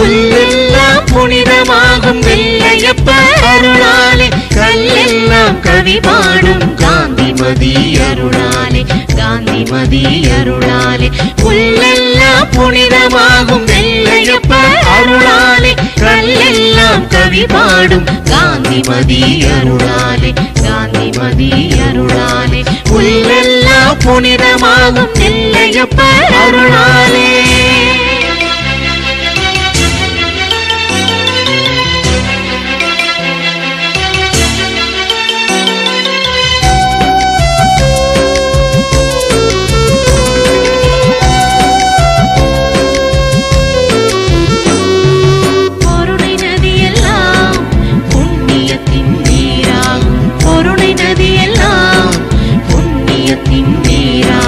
புல்லெல்லாம் புனிதமாகும் வெள்ளையப்ப அருளாலே. கல்லெல்லாம் கவி பாடும் காந்திமதி அருளாலே. காந்திமதி அருளாலே. புல்லெல்லாம் புனிதமாகும் வெள்ளையப்ப அருளாலே. கல்லெல்லாம் கவி பாடும் காந்திமதி அருளாலே. காந்திமதி அருளாலே. புல்லெல்லாம் புனிதமாகும் வெள்ளையப்ப அருளாலே. நீரா